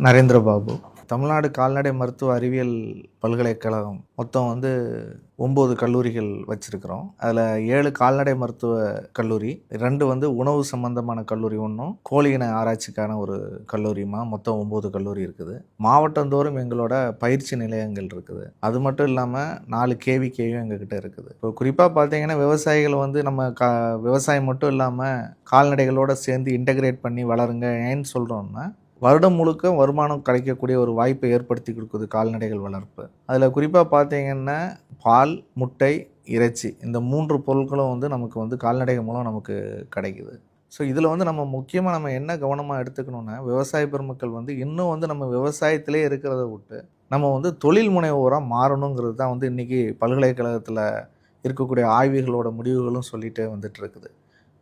நரேந்திரபாபு. தமிழ்நாடு கால்நடை மருத்துவ அறிவியல் பல்கலைக்கழகம் மொத்தம் வந்து ஒம்பது கல்லூரிகள் வச்சுருக்கிறோம். அதில் ஏழு கால்நடை மருத்துவ கல்லூரி ரெண்டு வந்து உணவு சம்பந்தமான கல்லூரி ஒன்றும் கோழி இன ஆராய்ச்சிக்கான ஒரு கல்லூரியுமா? மொத்தம் ஒம்பது கல்லூரி இருக்குது. மாவட்டந்தோறும் எங்களோட பயிற்சி நிலையங்கள் இருக்குது. அது மட்டும் இல்லாமல் நாலு கேவிகேயும் எங்ககிட்ட இருக்குது. இப்போ குறிப்பாக பார்த்தீங்கன்னா விவசாயிகள் வந்து நம்ம கா விவசாயம் மட்டும் இல்லாமல் கால்நடைகளோடு சேர்ந்து இன்டகிரேட் பண்ணி வளருங்க ஏன்னு சொல்கிறோம்னா வருடம் முழுக்க வருமானம் கிடைக்கக்கூடிய ஒரு வாய்ப்பை ஏற்படுத்தி கொடுக்குது கால்நடைகள் வளர்ப்பு. அதில் குறிப்பாக பார்த்தீங்கன்னா பால் முட்டை இறைச்சி இந்த மூன்று பொருட்களும் வந்து நமக்கு வந்து கால்நடைகள் மூலம் நமக்கு கிடைக்குது. ஸோ இதில் வந்து நம்ம முக்கியமாக நம்ம என்ன கவனமாக எடுத்துக்கணுன்னா விவசாய பெருமக்கள் வந்து இன்னும் வந்து நம்ம விவசாயத்திலே இருக்கிறத விட்டு நம்ம வந்து தொழில் முனைவோராக மாறணுங்கிறது தான் வந்து இன்றைக்கி பல்கலைக்கழகத்தில் இருக்கக்கூடிய ஆய்வுகளோட முடிவுகளும் சொல்லிகிட்டே வந்துட்டு இருக்குது.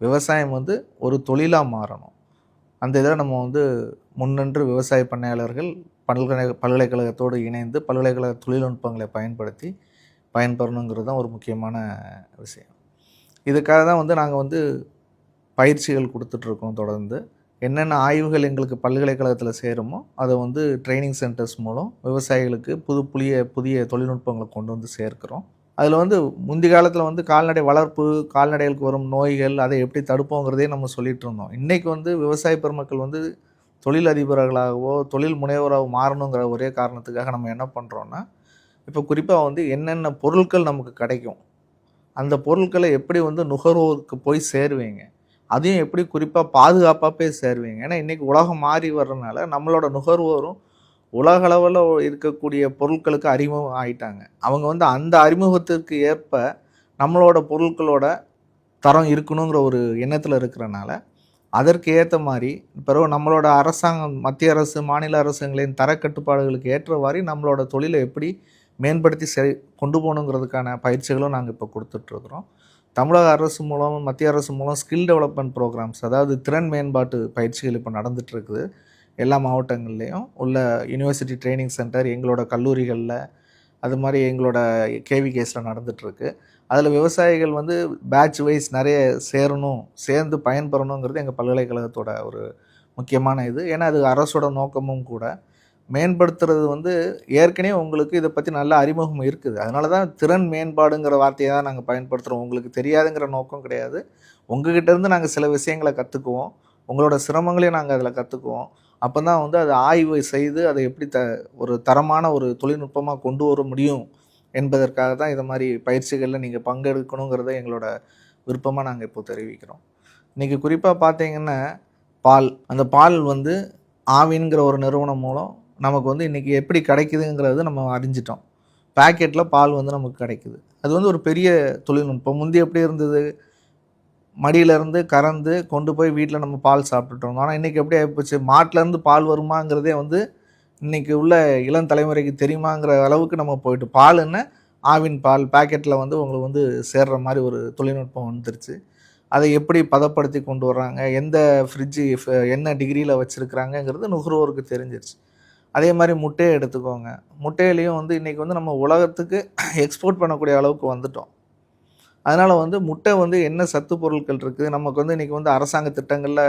விவசாயம் வந்து ஒரு தொழிலாக மாறணும். அந்த இதில் நம்ம வந்து முன்னின்று விவசாய பண்ணையாளர்கள் பல்கலை பல்கலைக்கழகத்தோடு இணைந்து பல்கலைக்கழக தொழில்நுட்பங்களை பயன்படுத்தி பயன்பெறணுங்கிறது தான் ஒரு முக்கியமான விஷயம். இதுக்காக தான் வந்து நாங்கள் வந்து பயிற்சிகள் கொடுத்துட்ருக்கோம் தொடர்ந்து. என்னென்ன ஆய்வுகள் எங்களுக்கு பல்கலைக்கழகத்தில் சேருமோ அதை வந்து ட்ரைனிங் சென்டர்ஸ் மூலம் விவசாயிகளுக்கு புது புதிய புதிய தொழில்நுட்பங்களை கொண்டு வந்து சேர்க்கிறோம். அதில் வந்து முந்தி காலத்தில் வந்து கால்நடை வளர்ப்பு கால்நடைகளுக்கு வரும் நோய்கள் அதை எப்படி தடுப்போங்கிறதே நம்ம சொல்லிட்டு இருந்தோம். இன்றைக்கி வந்து விவசாய பெருமக்கள் வந்து தொழில் அதிபர்களாகவோ தொழில் முனைவராகவோ மாறணுங்கிற ஒரே காரணத்துக்காக நம்ம என்ன பண்ணுறோன்னா இப்போ குறிப்பாக வந்து என்னென்ன பொருட்கள் நமக்கு கிடைக்கும் அந்த பொருட்களை எப்படி வந்து நுகர்வோருக்கு போய் சேருவீங்க அதையும் எப்படி குறிப்பாக பாதுகாப்பாக போய் சேருவீங்க. ஏன்னா இன்றைக்கி உலகம் மாறி வர்றதுனால நம்மளோட நுகர்வோரும் உலகளவில் இருக்கக்கூடிய பொருட்களுக்கு அறிமுகம் ஆகிட்டாங்க அவங்க வந்து அந்த அறிமுகத்திற்கு ஏற்ப நம்மளோட பொருட்களோட தரம் இருக்கணுங்கிற ஒரு எண்ணத்தில் இருக்கிறனால அதற்கு ஏற்ற மாதிரி பிறகு நம்மளோட அரசாங்கம் மத்திய அரசு மாநில அரசுகளின் தரக்கட்டுப்பாடுகளுக்கு ஏற்றவாறு நம்மளோட தொழிலை எப்படி மேம்படுத்தி சரி கொண்டு போகணுங்கிறதுக்கான பயிற்சிகளும் நாங்கள் இப்போ கொடுத்துட்ருக்குறோம் தமிழக அரசு மூலம் மத்திய அரசு மூலம் ஸ்கில் டெவலப்மெண்ட் ப்ரோக்ராம்ஸ் அதாவது திறன் மேம்பாட்டு பயிற்சிகள் இப்போ நடந்துகிட்ருக்குது எல்லா மாவட்டங்கள்லேயும் உள்ள யூனிவர்சிட்டி ட்ரைனிங் சென்டர் எங்களோட கல்லூரிகளில் அது மாதிரி எங்களோட கேவி கேஸில் நடந்துகிட்ருக்கு அதில் விவசாயிகள் வந்து பேட்ச் வைஸ் நிறைய சேரணும் சேர்ந்து பயன்பெறணுங்கிறது எங்கள் பல்கலைக்கழகத்தோட ஒரு முக்கியமான இது. ஏன்னா அது அரசோட நோக்கமும் கூட. மேம்படுத்துறது வந்து ஏற்கனவே உங்களுக்கு இதை பற்றி நல்ல அறிமுகம் இருக்குது. அதனால தான் திறன் மேம்பாடுங்கிற வார்த்தையை தான் நாங்கள் பயன்படுத்துகிறோம் உங்களுக்கு தெரியாதுங்கிற நோக்கம் கிடையாது. உங்ககிட்டேருந்து நாங்கள் சில விஷயங்களை கற்றுக்குவோம் உங்களோட சிரமங்களையும் நாங்கள் அதில் கற்றுக்குவோம் அப்போ தான் வந்து அதை ஆய்வு செய்து அதை எப்படி த ஒரு தரமான ஒரு தொழில்நுட்பமாக கொண்டு வர முடியும் என்பதற்காக தான் இதை மாதிரி பயிற்சிகளில் நீங்கள் பங்கெடுக்கணுங்கிறத எங்களோட விருப்பமாக நாங்கள் இப்போ தெரிவிக்கிறோம். இன்றைக்கி குறிப்பாக பார்த்தீங்கன்னா பால். அந்த பால் வந்து ஆவின்கிற ஒரு நிறுவனம் மூலம் நமக்கு வந்து இன்றைக்கி எப்படி கிடைக்குதுங்கிறது நம்ம அறிஞ்சிட்டோம். பேக்கெட்டில் பால் வந்து நமக்கு கிடைக்குது. அது வந்து ஒரு பெரிய தொழில்நுட்பம். முந்தி எப்படி இருந்தது? மடியிலேருந்து கறந்து கொண்டு போய் வீட்டில் நம்ம பால் சாப்பிட்டுட்டு இருந்தோம். ஆனால் இன்றைக்கி எப்படி ஆகிப்போச்சு மாட்டிலேருந்து பால் வருமாங்கிறதே வந்து இன்றைக்கி உள்ள இளம் தலைமுறைக்கு தெரியுமாங்கிற அளவுக்கு நம்ம போயிட்டு பால் என்ன? ஆவின் பால் பேக்கெட்டில் வந்து உங்களுக்கு வந்து சேர்ற மாதிரி ஒரு தொழில்நுட்பம் வந்துருச்சு. அதை எப்படி பதப்படுத்தி கொண்டு வர்றாங்க? எந்த ஃப்ரிட்ஜு என்ன டிகிரியில் வச்சுருக்குறாங்கங்கிறது நுகர்வோருக்கு தெரிஞ்சிருச்சு. அதே மாதிரி முட்டையை எடுத்துக்கோங்க. முட்டையிலையும் வந்து இன்றைக்கி வந்து நம்ம உலகத்துக்கு எக்ஸ்போர்ட் பண்ணக்கூடிய அளவுக்கு வந்துட்டோம். அதனால் வந்து முட்டை வந்து என்ன சத்து பொருட்கள் இருக்குது? நமக்கு வந்து இன்றைக்கி வந்து அரசாங்க திட்டங்களில்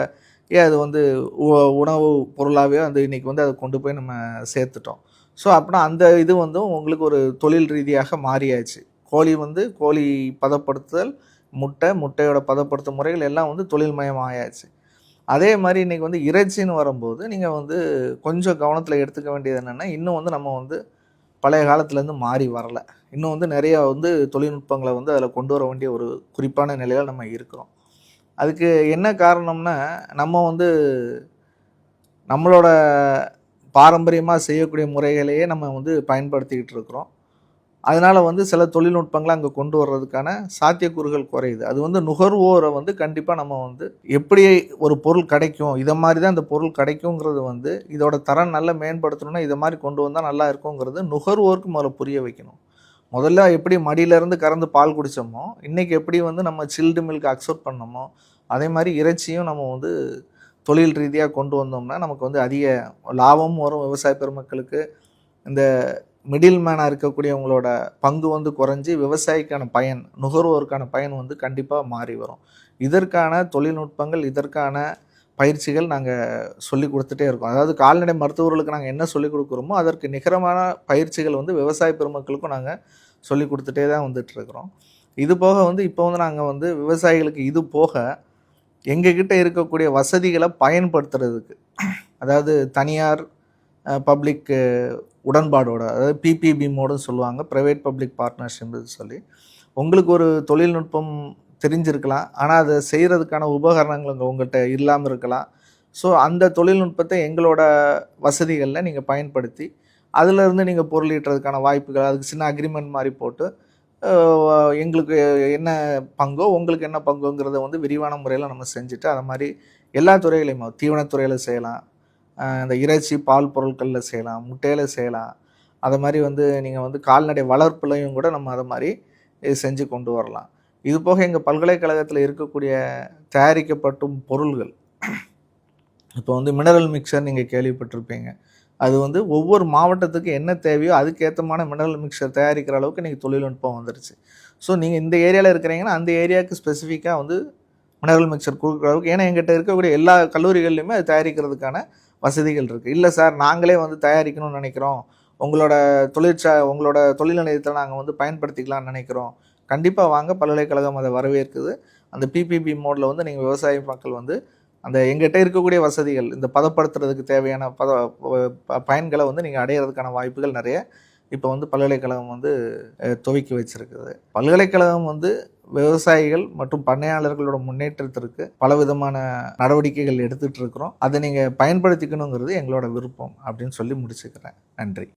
ஏன் அது வந்து உ- உணவு பொருளாகவே வந்து இன்றைக்கி வந்து அதை கொண்டு போய் நம்ம சேர்த்துட்டோம். ஸோ அப்படின்னா அந்த இது வந்து உங்களுக்கு ஒரு தொழில் ரீதியாக மாறியாச்சு. கோழி வந்து கோழி பதப்படுத்துதல் முட்டை முட்டையோட பதப்படுத்தும் முறைகள் எல்லாம் வந்து தொழில்மயம் ஆயாச்சு அதே மாதிரி இன்றைக்கி வந்து இறைச்சின்னு வரும்போது நீங்கள் வந்து கொஞ்சம் கவனத்தில் எடுத்துக்க வேண்டியது என்னென்னா இன்னும் வந்து நம்ம வந்து பழைய காலத்துலேருந்து மாறி வரல. இன்னும் வந்து நிறையா வந்து தொழில்நுட்பங்களை வந்து அதில் கொண்டு வர வேண்டிய ஒரு குறிப்பான நிலையில் நம்ம இருக்கிறோம். அதுக்கு என்ன காரணம்னா நம்ம வந்து நம்மளோட பாரம்பரியமாக செய்யக்கூடிய முறைகளையே நம்ம வந்து பயன்படுத்திக்கிட்டு இருக்கிறோம். அதனால் வந்து சில தொழில்நுட்பங்களை அங்கே கொண்டு வர்றதுக்கான சாத்தியக்கூறுகள் குறையுது. அது வந்து நுகர்வோரை வந்து கண்டிப்பாக நம்ம வந்து எப்படி ஒரு பொருள் கிடைக்கும் இதை மாதிரி தான் இந்த பொருள் கிடைக்குங்கிறது வந்து இதோட தரம் நல்லா மேம்படுத்தணும்னா இதை மாதிரி கொண்டு வந்தால் நல்லா இருக்குங்கிறது நுகர்வோருக்கு முதல்ல புரிய வைக்கணும். முதல்ல எப்படி மடியிலேருந்து கறந்து பால் குடித்தோமோ இன்றைக்கி எப்படி வந்து நம்ம சில்டு மில்க் அக்செப்ட் பண்ணோமோ அதே மாதிரி இறைச்சியும் நம்ம வந்து தொழில் ரீதியாக கொண்டு வந்தோம்னா நமக்கு வந்து அதிக லாபமும் வரும் விவசாய பெருமக்களுக்கு. இந்த மிடில் மேனாக இருக்கக்கூடியவங்களோட பங்கு வந்து குறைஞ்சி விவசாயிக்கான பயன் நுகர்வோருக்கான பயன் வந்து கண்டிப்பாக மாறி வரும். இதற்கான தொழில்நுட்பங்கள் இதற்கான பயிற்சிகள் நாங்கள் சொல்லி கொடுத்துட்டே இருக்கோம். அதாவது கால்நடை மருத்துவர்களுக்கு நாங்கள் என்ன சொல்லிக் கொடுக்குறோமோ அதற்கு நிகரமான பயிற்சிகள் வந்து விவசாய பெருமக்களுக்கும் நாங்கள் சொல்லி கொடுத்துட்டே தான் வந்துட்டு இருக்கிறோம். இது போக வந்து இப்போ வந்து நாங்கள் வந்து விவசாயிகளுக்கு இது போக எங்ககிட்ட இருக்கக்கூடிய வசதிகளை பயன்படுத்துறதுக்கு அதாவது தனியார் பப்ளிக்கு உடன்பாடோட அதாவது பிபிபி மோடுன்னு சொல்லுவாங்க ப்ரைவேட் பப்ளிக் பார்ட்னர்ஷிப் சொல்லி. உங்களுக்கு ஒரு தொழில்நுட்பம் தெரிஞ்சிருக்கலாம். ஆனால் அதை செய்கிறதுக்கான உபகரணங்கள் உங்கள்கிட்ட இல்லாமல் இருக்கலாம். ஸோ அந்த தொழில்நுட்பத்தை எங்களோட வசதிகளில் நீங்கள் பயன்படுத்தி அதிலிருந்து நீங்கள் பொருளீட்டுறதுக்கான வாய்ப்புகள் அதுக்கு சின்ன அக்ரிமெண்ட் மாதிரி போட்டு எங்களுக்கு என்ன பங்கோ உங்களுக்கு என்ன பங்குங்கிறத வந்து விரிவான முறையில் நம்ம செஞ்சுட்டு அதை மாதிரி எல்லா துறைகளையும் தீவனத்துறையில் செய்யலாம். இந்த இறைச்சி பால் பொருட்களில் செய்யலாம் முட்டையில் செய்யலாம். அதை மாதிரி வந்து நீங்கள் வந்து கால்நடை வளர்ப்புலையும் கூட நம்ம அதை மாதிரி செஞ்சு கொண்டு வரலாம். இது போக எங்கள் பல்கலைக்கழகத்தில் இருக்கக்கூடிய தயாரிக்கப்பட்டும் பொருள்கள். இப்போ வந்து மினரல் மிக்சர் நீங்கள் கேள்விப்பட்டிருப்பீங்க. அது வந்து ஒவ்வொரு மாவட்டத்துக்கு என்ன தேவையோ அதுக்கேற்றமான மினரல் மிக்சர் தயாரிக்கிற அளவுக்கு நீங்கள் தொழில்நுட்பம் வந்துருச்சு. ஸோ நீங்கள் இந்த ஏரியாவில் இருக்கிறீங்கன்னா அந்த ஏரியாவுக்கு ஸ்பெசிஃபிக்காக வந்து மினரல் மிக்சர் கொடுக்குற அளவுக்கு. ஏன்னா எங்கிட்ட இருக்கக்கூடிய எல்லா கல்லூரிகள்லையுமே அது தயாரிக்கிறதுக்கான வசதிகள் இருக்குது இல்லை சார் நாங்களே வந்து தயாரிக்கணும்னு நினைக்கிறோம். உங்களோட தொழிற்சா உங்களோட தொழில் நிலையத்தை நாங்கள் வந்து பயன்படுத்திக்கலாம்னு நினைக்கிறோம். கண்டிப்பாக வாங்க. பல்கலைக்கழகம் அதை வரவேற்குது. அந்த பிபிபி மோடில் வந்து நீங்கள் விவசாய மக்கள் வந்து அந்த எங்கிட்ட இருக்கக்கூடிய வசதிகள் இந்த பதப்படுத்துறதுக்கு தேவையான பத ப- பயன்களை வந்து நீங்கள் அடையிறதுக்கான வாய்ப்புகள் நிறைய இப்போ வந்து பல்கலைக்கழகம் வந்து துவக்கி வச்சிருக்குது. பல்கலைக்கழகம் வந்து விவசாயிகள் மற்றும் பண்ணையாளர்களோட முன்னேற்றத்திற்கு பலவிதமான நடவடிக்கைகள் எடுத்துட்டு இருக்கிறோம். அதை நீங்கள் பயன்படுத்திக்கணுங்கிறது எங்களோட விருப்பம் அப்படின்னு சொல்லி முடிச்சுக்கிறேன். நன்றி.